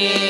Yeah.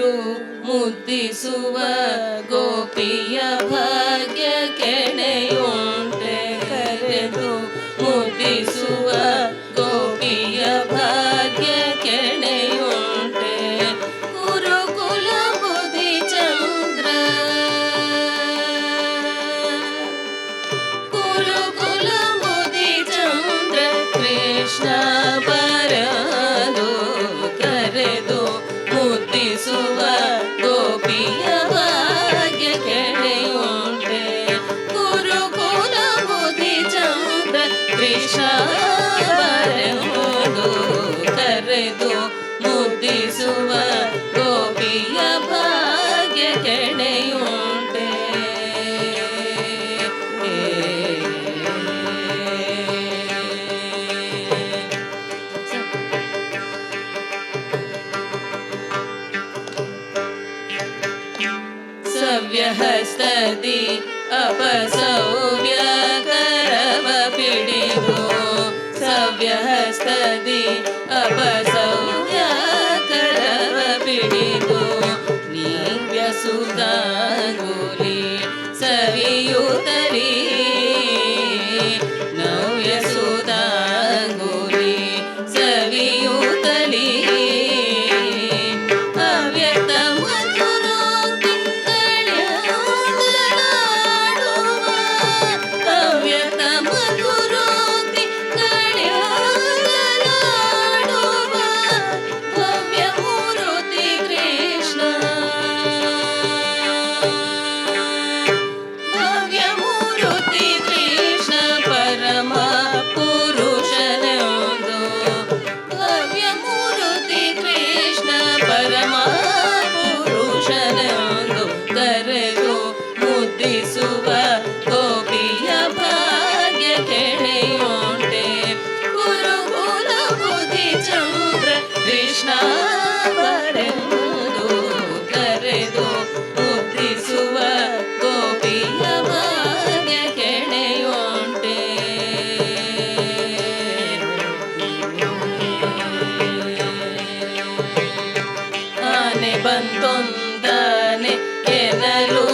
ಕರೆದು ಮುದ್ದಿಸುವ ಗೋಪಿಯ ಭಾಗ್ಯ ಕೆಣೆಯುಂಟೆ ಹಸ್ತದಿ ಅಪಸೌವ್ಯ ಕರವ ಪಿಡಿಗೋ ಸವ್ಯ ಹಸ್ತದಿ ಅಪಸ ಕೃಷ್ಣ ಕರೆದು ಮುದ್ರಿಸುವ ಗೋಪಿಯ ಭಾಗ್ಯ ಕೆಳೆಯುಂಟೆ ಆನೆ ಬಂತೊಂದನೆ ಕೆನಲು